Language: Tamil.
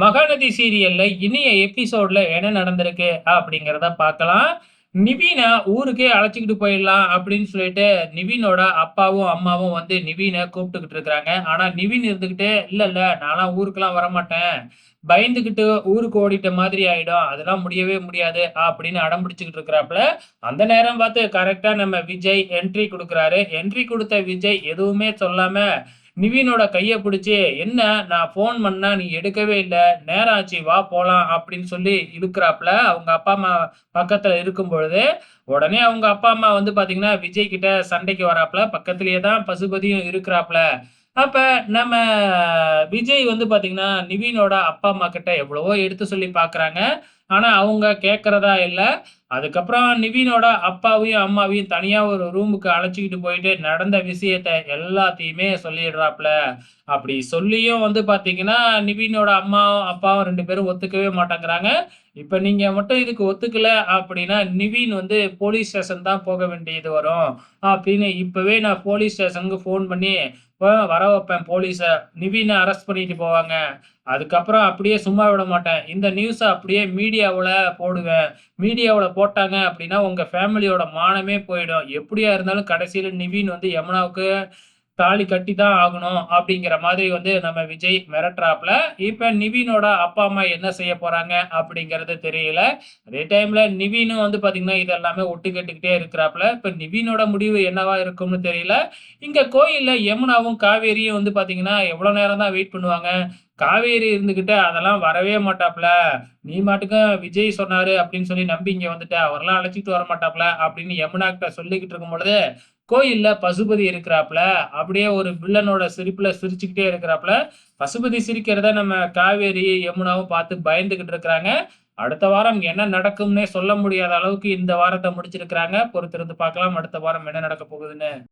மகாநதி சீரியல்ல இனிய எபிசோட்ல என்ன நடந்திருக்கு அப்படிங்கிறத பார்க்கலாம். நிவீன ஊருக்கே அழைச்சிக்கிட்டு போயிடலாம் அப்படின்னு சொல்லிட்டு நிவீனோட அப்பாவும், அம்மாவும் வந்து நிவீனை கூப்பிட்டுக்கிட்டு இருக்கிறாங்க ஆனா நிவீன் இருந்துகிட்டு, "இல்ல, இல்ல நான்லாம் ஊருக்கெல்லாம் வரமாட்டேன். பயந்துகிட்டு ஊருக்கு ஓடிட்ட மாதிரி ஆயிடும். அதெல்லாம் முடியவே முடியாது." அப்படின்னு அடம் பிடிச்சிக்கிட்டு இருக்கிறாப்புல அந்த நேரம் பார்த்து கரெக்டா நம்ம விஜய் என்ட்ரி கொடுக்குறாரு என்ட்ரி கொடுத்த விஜய் எதுவுமே சொல்லாம நிவீனோட கையை பிடிச்சி "என்ன நான் ஃபோன் பண்ணா நீ எடுக்கவே இல்லை நேரம் ஆச்சு வா போகலாம் அப்படின்னு சொல்லி இருக்கிறாப்புல அவங்க அப்பா, அம்மா பக்கத்தில் இருக்கும் பொழுது உடனே அவங்க அப்பா, அம்மா வந்து பார்த்தீங்கன்னா, விஜய் கிட்ட சண்டைக்கு வராப்புல பக்கத்துலேயே தான் பசுபதியும் இருக்கிறாப்புல அப்ப நம்ம விஜய் வந்து பார்த்தீங்கன்னா, நிவீனோட அப்பா, அம்மா கிட்ட எவ்வளவோ எடுத்து சொல்லி பார்க்குறாங்க. ஆனா அவங்க கேட்குறதா இல்ல. அதுக்கப்புறம் நிவீனோட அப்பாவையும், அம்மாவையும் தனியா ஒரு ரூமுக்கு அழைச்சிக்கிட்டு போயிட்டு நடந்த விஷயத்த எல்லாத்தையுமே சொல்லிடுறாப்ல. அப்படி சொல்லியும் வந்து பார்த்தீங்கன்னா, நிவீனோட அம்மாவும், அப்பாவும் ரெண்டு பேரும் ஒத்துக்கவே மாட்டேங்கிறாங்க. இப்ப நீங்க மட்டும் இதுக்கு ஒத்துக்கல அப்படின்னா, நிவீன் வந்து போலீஸ் ஸ்டேஷன் தான் போக வேண்டியது வரும். அப்படின்னு இப்பவே நான் போலீஸ் ஸ்டேஷனுக்கு ஃபோன் பண்ணி வர வைப்பேன் போலீஸ. நிவீனை அரெஸ்ட் பண்ணிட்டு போவாங்க. அதுக்கப்புறம் அப்படியே சும்மா விட மாட்டேன். இந்த நியூஸை அப்படியே மீடியாவில் போடுவேன். மீடியாவுல போட்டாங்க அப்படின்னா, உங்க ஃபேமிலியோட மானமே போயிடும். எப்படியா இருந்தாலும் கடைசியில் நிவின் வந்து யமுனாவுக்கு தாலி கட்டி தான் ஆகணும் அப்படிங்கிற மாதிரி வந்து நம்ம விஜய் மிரட்டுறாப்புல இப்ப நிவீனோட அப்பா, அம்மா என்ன செய்ய போறாங்க அப்படிங்கிறது தெரியல. அதே டைம்ல நிவீனும் வந்து பார்த்தீங்கன்னா, இது எல்லாமே ஒட்டு கேட்டுக்கிட்டே இருக்கிறாப்புல இப்ப நிவீனோட முடிவு என்னவா இருக்கும்னு தெரியல. இங்க கோயில்ல யமுனாவும், காவேரியும் வந்து பார்த்தீங்கன்னா, எவ்வளவு நேரம் தான் வெயிட் பண்ணுவாங்க. காவேரி இருந்துகிட்ட அதெல்லாம் வரவே மாட்டாப்ல. நீ மாட்டுக்கும் விஜய் சொன்னாரு அப்படின்னு சொல்லி நம்பி இங்க வந்துட்ட. அவரெல்லாம் வர மாட்டாப்புல அப்படின்னு யமுனா கிட்ட சொல்லிக்கிட்டு இருக்கும் பொழுது, கோயில்ல பசுபதி இருக்கிறாப்புல அப்படியே ஒரு வில்லனோட சிரிப்புல சிரிச்சுக்கிட்டே இருக்கிறாப்புல பசுபதி சிரிக்கிறத நம்ம காவேரி, யமுனாவும் பார்த்து பயந்துகிட்டு இருக்கிறாங்க. அடுத்த வாரம் என்ன நடக்கும்னே சொல்ல முடியாத அளவுக்கு இந்த வாரத்தை முடிச்சிருக்கிறாங்க. பொறுத்திருந்து பார்க்கலாம் அடுத்த வாரம் என்ன நடக்க போகுதுன்னு.